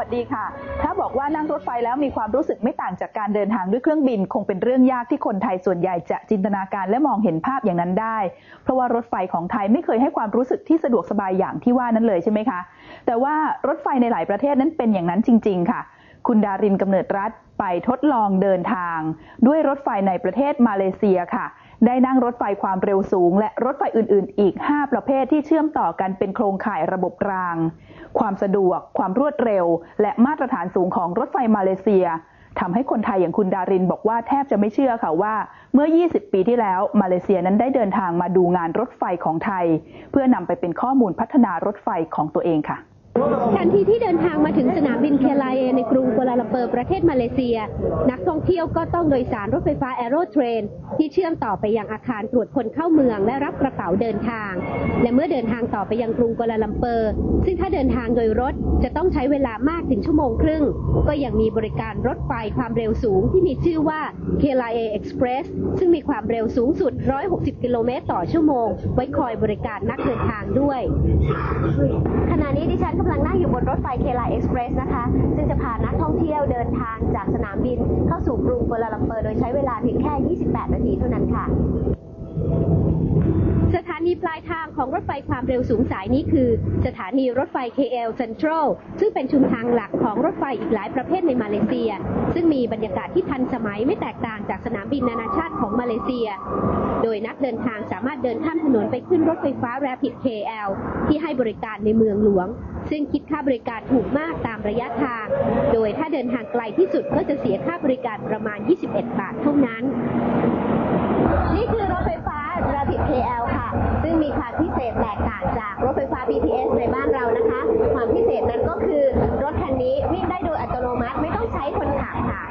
วัสดีค่ะ ถ้าบอกว่านั่งรถไฟแล้วมีความรู้สึกไม่ต่างจากการเดินทางด้วยเครื่องบิน คงเป็นเรื่องยากที่คนไทยส่วนใหญ่จะจินตนาการและมองเห็นภาพอย่างนั้นได้ เพราะว่ารถไฟของไทยไม่เคยให้ความรู้สึกที่สะดวกสบายอย่างที่ว่านั้นเลยใช่ไหมคะ แต่ว่ารถไฟในหลายประเทศนั้นเป็นอย่างนั้นจริง ๆ ค่ะ คุณดารินกำเนิดรัฐไปทดลองเดินทาง ด้วยรถไฟในประเทศมาเลเซียค่ะ ได้นั่งรถไฟความเร็วสูง และรถไฟอื่น ๆ อีก 5 ประเภทที่เชื่อมต่อกันเป็นโครงข่ายระบบราง ความสะดวก ความรวดเร็ว และมาตรฐานสูงของรถไฟมาเลเซียทำให้คนไทยอย่างคุณดารินบอกว่าแทบจะไม่เชื่อค่ะว่า เมื่อ 20 ปีที่แล้วมาเลเซียนั้นได้เดินทางมาดูงานรถไฟของไทย เพื่อนำไปเป็นข้อมูลพัฒนารถไฟของตัวเองค่ะ ทันทีที่เดินทางมาถึงสนามบินเคลาเอในกรุงกัวลาลัมเปอร์ประเทศมาเลเซีย นักท่องเที่ยวก็ต้องโดยสารรถไฟฟ้าแอโรเทรนที่เชื่อมต่อไปยังอาคารตรวจคนเข้าเมืองและรับกระเป๋าเดินทาง และเมื่อเดินทางต่อไปยังกรุงกัวลาลัมเปอร์ ซึ่งถ้าเดินทางโดยรถจะต้องใช้เวลามากถึงชั่วโมงครึ่ง ก็ยังมีบริการรถไฟความเร็วสูงที่มีชื่อว่า KLIA Express ซึ่งมีความเร็วสูงสุด 160 กิโลเมตรต่อชั่วโมง ไว้คอยบริการนักเดินทางด้วยขณะนี้ดิฉันกำลังนั่งอยู่บนรถไฟเคลาเอ็กซ์เพรสนะคะ ซึ่งจะพานักท่องเที่ยวเดินทางจากสนามบิน เข้าสู่กรุงกัวลาลัมเปอร์โดยใช้เวลาเพียงแค่ 28 นาทีเท่านั้นค่ะ นีปลายทางของรถไฟความเร็วสูงสายนี้คือ สถานีรถไฟ KL Central ซึ่งเป็นชุมทางหลักของรถไฟอีกหลายประเภทในมาเลเซีย ซึ่งมีบรรยากาศที่ทันสมัยไม่แตกต่างจากสนามบินนานาชาติของมาเลเซีย โดยนักเดินทางสามารถเดินข้ามถนนไปขึ้นรถไฟฟ้า Rapid KL ที่ให้บริการในเมืองหลวง ซึ่งคิดค่าบริการถูกมากตามระยะทาง โดยถ้าเดินทางไกลที่สุดก็จะเสียค่าบริการประมาณ 21 บาทเท่านั้น นี่คือรถไฟฟ้า Rapid KL ค่ะ ซึ่งมีความพิเศษแตกต่างจากรถไฟฟ้า BTS ในบ้านเรานะคะ ความพิเศษนั้นก็คือรถคันนี้วิ่งได้โดยอัตโนมัติไม่ต้องใช้คนขับค่ะ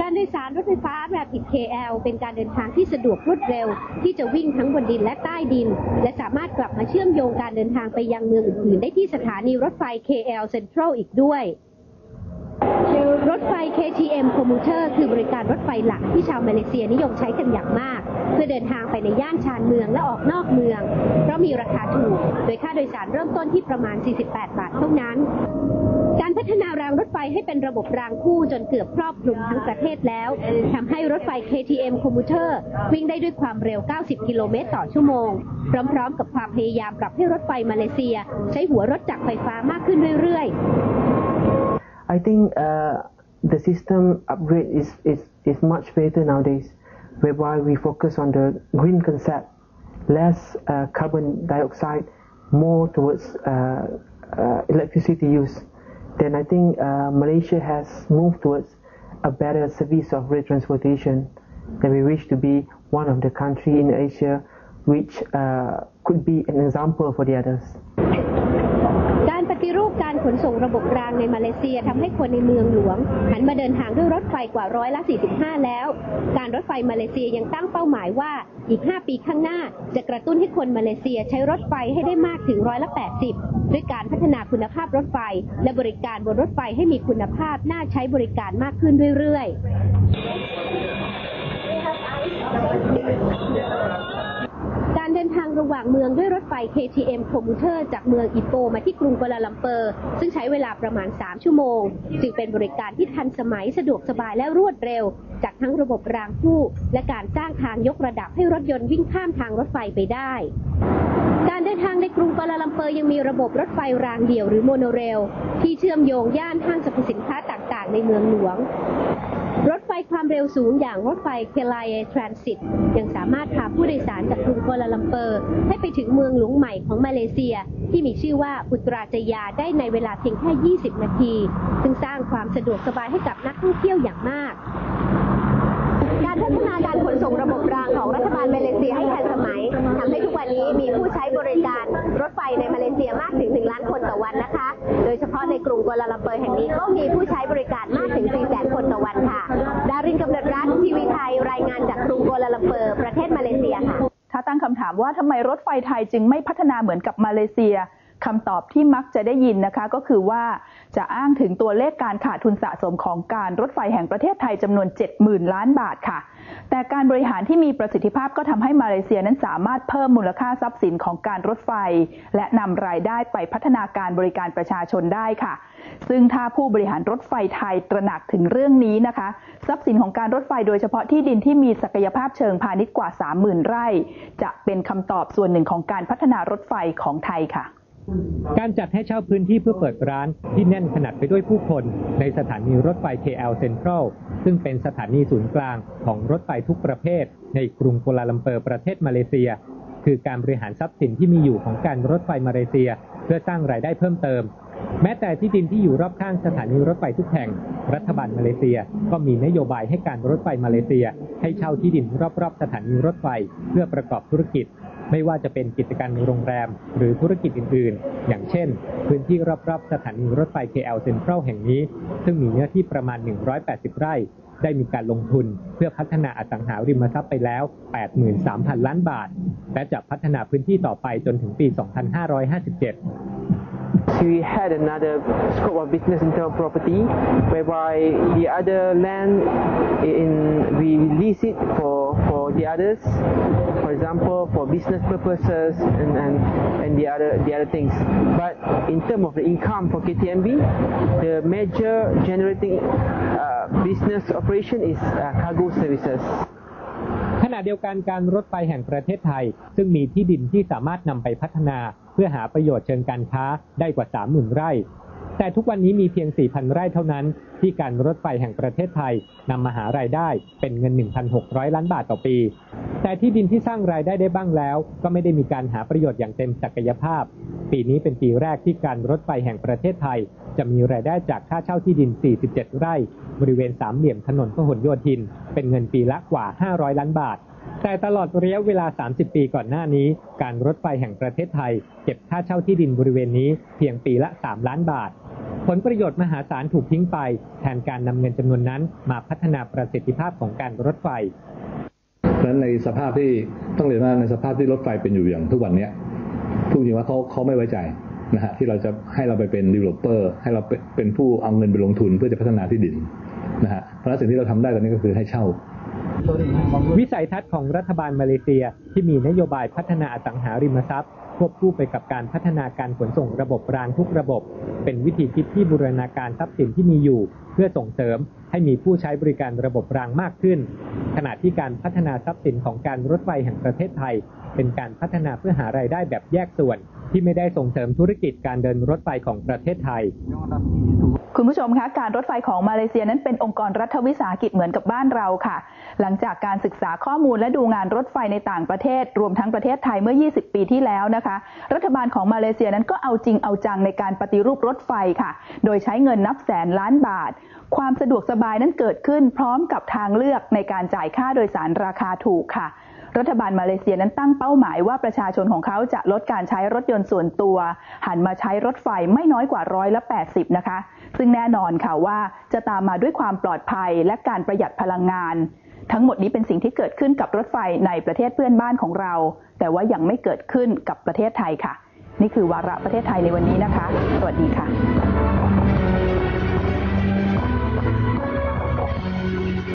การโดยสารรถไฟฟ้า Rapid KL เป็นการเดินทางที่สะดวกรวดเร็ว ที่จะวิ่งทั้งบนดินและใต้ดิน และสามารถกลับมาเชื่อมโยงการเดินทางไปยังเมืองอื่นๆ ได้ที่สถานีรถไฟ KL Central อีกด้วย รถไฟ KTM Commuter คือบริการรถไฟหลักที่ชาวมาเลเซียนิยมใช้กันอย่างมาก เพื่อเดินทางไปในย่านชานเมืองและออกนอกเมือง เพราะมีราคาถูก โดยค่าโดยสารเริ่มต้นที่ประมาณ 48 บาทเท่านั้น การพัฒนารางรถไฟให้เป็นระบบรางคู่จนเกือบครอบคลุมทั้งประเทศแล้วทำให้รถไฟ KTM Commuter วิ่งได้ด้วยความเร็ว 90 กิโลเมตรต่อชั่วโมง พร้อมๆ กับความพยายามปรับให้รถไฟมาเลเซีย ใช้หัวรถจักรไฟฟ้ามากขึ้นเรื่อยๆ I think uh, the system upgrade is, is, is much better nowadays, whereby we focus on the green concept, less uh, carbon dioxide, more towards uh, uh electricity use. Then I think uh, Malaysia has moved towards a better service of rail transportation. And we wish to be one of the country in Asia which could be an example for the others. ฏิรูปการขนส่งระบบรางในมาเลเซียทำให้คนในเมืองหลวง หันมาเดินทางด้วยรถไฟกว่าร้อยละ 45 แล้ว การรถไฟมาเลเซียยังตั้งเป้าหมายว่าอีก 5 ปีข้างหน้า จะกระตุ้นให้คนมาเลเซียใช้รถไฟให้ได้มากถึงร้อยละ 80 ด้วยการพัฒนาคุณภาพรถไฟ และบริการบนรถไฟให้มีคุณภาพน่าใช้บริการมากขึ้นเรื่อยๆ เดินทางระหว่างเมืองด้วยรถไฟ KTM Commuter จากเมืองอิโปมาที่กรุงกัวลาลัมเปอร์ ซึ่งใช้เวลาประมาณ 3 ชั่วโมง จึงเป็นบริการที่ทันสมัยสะดวกสบายและรวดเร็ว จากทั้งระบบรางคู่ และการสร้างทางยกระดับให้รถยนต์วิ่งข้ามทางรถไฟไปได้การเดินทางในกรุงกัวลาลัมเปอร์ยังมีระบบรถไฟรางเดี่ยวหรือโมโนเรล ที่เชื่อมโยงย่านห้างสรรพสินค้าต่างๆ ในเมืองหลวง รถไฟความเร็วสูงอย่างรถไฟเคลายทรานสิตยังสามารถพาผู้โดยสารจากกรุงกัวลาลัมเปอร์ ให้ไปถึงเมืองหลวงใหม่ของมาเลเซีย ที่มีชื่อว่าปุตราจยาได้ในเวลาเพียงแค่ 20 นาที ซึ่งสร้างความสะดวกสบายให้กับนักท่องเที่ยวอย่างมาก การพัฒนาการขนส่งระบบรางของรัฐบาลมาเลเซียให้ทันสมัยทำให้ทุกวันนี้มีผู้ใช้บริการรถไฟในมาเลเซียมากถึง 1 ล้านคนต่อวันนะคะ โดยเฉพาะในกรุงกัวลาลัมเปอร์แห่งนี้ก็มีผู้ใช้บริการมากถึง4แสนคนต่อวันค่ะ ดารินกำเนิดรัฐทีวีไทยรายงาน จากกรุงกัวลาลัมเปอร์ประเทศมาเลเซียค่ะ ถ้าตั้งคำถามว่าทำไมรถไฟไทยจึงไม่พัฒนาเหมือนกับมาเลเซีย คำตอบที่มักจะได้ยินนะคะก็คือว่าจะอ้างถึงตัวเลขการขาดทุนสะสมของการรถไฟแห่งประเทศไทยจำนวน 70,000 ล้านบาทค่ะ แต่การบริหารที่มีประสิทธิภาพก็ทำให้มาเลเซียนั้นสามารถเพิ่มมูลค่าทรัพย์สินของการรถไฟ และนำรายได้ไปพัฒนาการบริการประชาชนได้ค่ะ ซึ่งถ้าผู้บริหารรถไฟไทยตระหนักถึงเรื่องนี้นะคะ ทรัพย์สินของการรถไฟโดยเฉพาะที่ดินที่มีศักยภาพเชิงพาณิชย์กว่า 30,000 ไร่ จะเป็นคำตอบส่วนหนึ่งของการพัฒนารถไฟของไทยค่ะ การจัดให้เช่าพื้นที่เพื่อเปิดร้านที่แน่นขนาดไปด้วยผู้คนในสถานีรถไฟ KL Central ซึ่งเป็นสถานีศูนย์กลางของรถไฟทุกประเภท ในกรุงกัวลาลัมเปอร์ประเทศมาเลเซีย คือการบริหารทรัพย์สินที่มีอยู่ของการรถไฟมาเลเซีย เพื่อสร้างรายได้เพิ่มเติม แม้แต่ที่ดินที่อยู่รอบข้างสถานีรถไฟทุกแห่ง รัฐบาลมาเลเซีย ก็มีนโยบายให้การรถไฟมาเลเซีย ให้เช่าที่ดินรอบๆสถานีรถไฟ เพื่อประกอบธุรกิจ ไม่ว่าจะเป็นกิจการโรงแรม หรือธุรกิจอื่น ๆ อย่างเช่น พื้นที่รอบ ๆ สถานีรถไฟ KL เซ็นทรัลแห่งนี้ ซึ่งมีเนื้อที่ประมาณ 180 ไร่ ได้มีการลงทุนเพื่อพัฒนาอสังหาริมทรัพย์ไปแล้ว 83,000 ล้านบาท และจะพัฒนาพื้นที่ต่อไปจนถึงปี 2557 we had another scope of business in terms of property, whereby the other land in we lease it for for the others, for example, for business purposes and and, and the other the other things. But in terms of the income for KTMB, the major generating uh, business operation is uh, cargo services. ขณะเดียวกันการรถไฟแห่งประเทศไทย ซึ่งมีที่ดินที่สามารถนำไปพัฒนา เพื่อหาประโยชน์เชิงการค้าได้กว่า 30,000 ไร่ แต่ทุกวันนี้มีเพียง 4,000 ไร่เท่านั้น ที่การรถไฟแห่งประเทศไทยนำมาหารายได้เป็นเงิน 1,600 ล้านบาทต่อปี แต่ที่ดินที่สร้างรายได้ได้บ้างแล้ว ก็ไม่ได้มีการหาประโยชน์อย่างเต็มศักยภาพ ปีนี้เป็นปีแรกที่การรถไฟแห่งประเทศไทย จะมีรายได้จากค่าเช่าที่ดิน 47 ไร่ บริเวณสามเหลี่ยมถนนพหลโยธิน เป็นเงินปีละกว่า 500 ล้านบาทแต่ตลอดระยะเวลา 30 ปีก่อนหน้านี้ การรถไฟแห่งประเทศไทย เก็บค่าเช่าที่ดินบริเวณนี้เพียงปีละ 3 ล้านบาท ผลประโยชน์มหาศาลถูกทิ้งไป แทนการนำเงินจำนวนนั้น มาพัฒนาประสิทธิภาพของการรถไฟเพราะฉะนั้นในสภาพที่ต้องเรียนว่าในสภาพที่รถไฟเป็นอยู่อย่างทุกวันเนี้ยพูดจริงว่าเขาเขาไม่ไว้ใจนะฮะที่เราจะให้เราไปเป็น developer ให้เราเป็นเป็นผู้เอาเงินไปลงทุนเพื่อจะพัฒนาที่ดินนะฮะเพราะฉะนั้นสิ่งที่เราทำได้ตอนนี้ก็คือให้เช่า วิสัยทัศน์ของรัฐบาลมาเลเซียที่มีนโยบายพัฒนาอสังหาริมทรัพย์ ควบคู่ไปกับการพัฒนาการขนส่งระบบรางทุกระบบ เป็นวิธีคิดที่บูรณาการทรัพย์สินที่มีอยู่ เพื่อส่งเสริมให้มีผู้ใช้บริการระบบรางมากขึ้น ขณะที่การพัฒนาทรัพย์สินของการรถไฟแห่งประเทศไทย เป็นการพัฒนาเพื่อหารายได้แบบแยกส่วน ที่ไม่ได้ส่งเสริมธุรกิจการเดินรถไฟของประเทศไทย คุณผู้ชมคะการรถไฟของมาเลเซียนั้นเป็นองค์กรรัฐวิสาหกิจเหมือนกับบ้านเราค่ะ หลังจากการศึกษาข้อมูลและดูงานรถไฟในต่างประเทศ รวมทั้งประเทศไทยเมื่อ 20 ปีที่แล้วนะคะ รัฐบาลของมาเลเซียนั้นก็เอาจริงเอาจังในการปฏิรูปรถไฟค่ะ โดยใช้เงินนับแสนล้านบาท ความสะดวกสบายนั้นเกิดขึ้นพร้อมกับทางเลือกในการจ่ายค่าโดยสารราคาถูกค่ะ รัฐบาลมาเลเซียนั้นตั้งเป้าหมายว่าประชาชนของเขาจะลดการใช้รถยนต์ส่วนตัว หันมาใช้รถไฟไม่น้อยกว่าร้อยละ 80 นะคะ ซึ่งแน่นอนค่ะว่าจะตามมาด้วยความปลอดภัยและการประหยัดพลังงาน ทั้งหมดนี้เป็นสิ่งที่เกิดขึ้นกับรถไฟในประเทศเพื่อนบ้านของเรา แต่ว่ายังไม่เกิดขึ้นกับประเทศไทยค่ะ นี่คือวาระประเทศไทยในวันนี้นะคะ สวัสดีค่ะ